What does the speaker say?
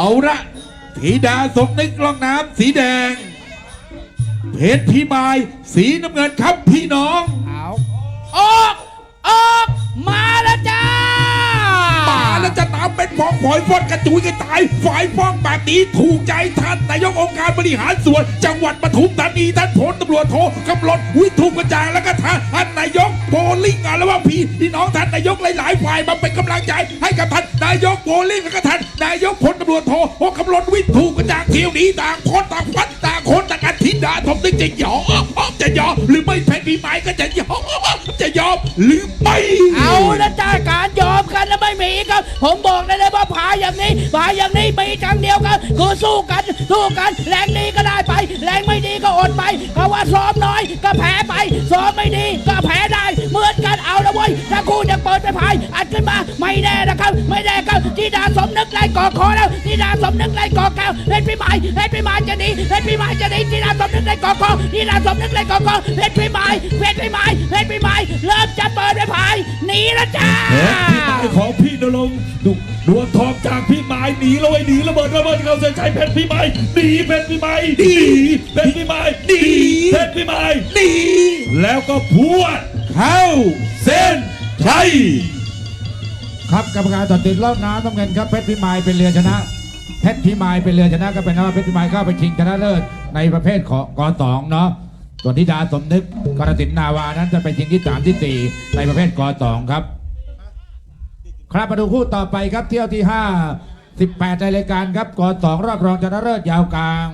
เอาละธิดาสมนึกล่องน้ำสีแดง เพชรพิมาย สีน้ำเงินครับพี่น้อง เอาออกออกมาแล้วจ้ามาแล้วจะตามเป็นฟองฝอยฟอดกระจุยกระจายฝ่ายฟ้องแบบนี้ถูกใจท่านนายกองค์การบริหารส่วน จังหวัดปทุมธานีท่านพลตำรวจโทกำลนวิทุมกระจายแล้วก็ท่านนายก โบลิ่งอะแล้วว่าพีพี่น้องท่านนายกหลายๆฝ่ายมาเป็นกำลังใจให้กับท่านนายกโบลิ่งแล้วก็ท่านนายกพลตำรวจโทโอกำลนวิทุมกระจายเที่ยวนี้ต่างคนต่างฟัดต่างคนต่างกันทิดาทมนึกจะยอมจะยอมหรือไม่แพ้ปีใหม่ก็จะยอมจะยอมหรือไม่เอาละจ้าการยอมกันแล้วไม่มีครับ ผมบอกได้เลยว่าผาอย่างนี้ผาอย่างนี้มีจังเดียวกันคือสู้กันสู้กันแรงดีก็ได้ไป แรงไม่ดีก็อดไปเพราะว่าซ้อมน้อยก็แพ้ไปซ้อมไม่ดีก็แพ้ได้ เอาละเว้ยถ้าคู่จะเปิดไปพาย อัดขึ้นมาไม่แน่นะครับ ไม่แน่ครับที่ดาสมนึกไล่ก่อคอแล้วที่ดาสมนึกไล่ก่อแก้วเล่นพี่หมายเล่นพี่หมายจะหนีเล่นพี่หมายจะหนีที่ดาสมนึกไล่ก่อคอที่ดาสมนึกไล่ก่อคอเล่นพี่หมายเล่นพี่หมายเล่นพี่หมายเริ่มจะเปิดไปพายหนีแล้วจ้าเพชรพี่ไม้ของพี่นรงค์ดุดวงทองจากพี่ไม้หนีเลยหนีระเบิดระเบิดเข้าเส้นชัยเพชรพี่ไม้หนีเพชรพี่ไม้หนีเพชรพี่ไม้หนีเพชรพี่ไม้ดีแล้วก็พวด เข้าเส้นชัยครับกรรมการตัดสินรอบน้ำน้ำเงินครับเพชรพิมายเป็นเรือชนะเพชรพิมายเป็นเรือชนะก็เป็นว่าเพชรพิมายเข้าไปชิงชนะเลิศในประเภทของกสองเนาะส่วนธิดาสมนึกกรสินนาวานั้นจะไปชิงที่สามที่สี่ในประเภทกสองครับ ครับมาดูคู่ต่อไปครับเที่ยวที่ห้าสิบแปดในรายการครับกสองรอบรองชนะเลิศยาวกลาง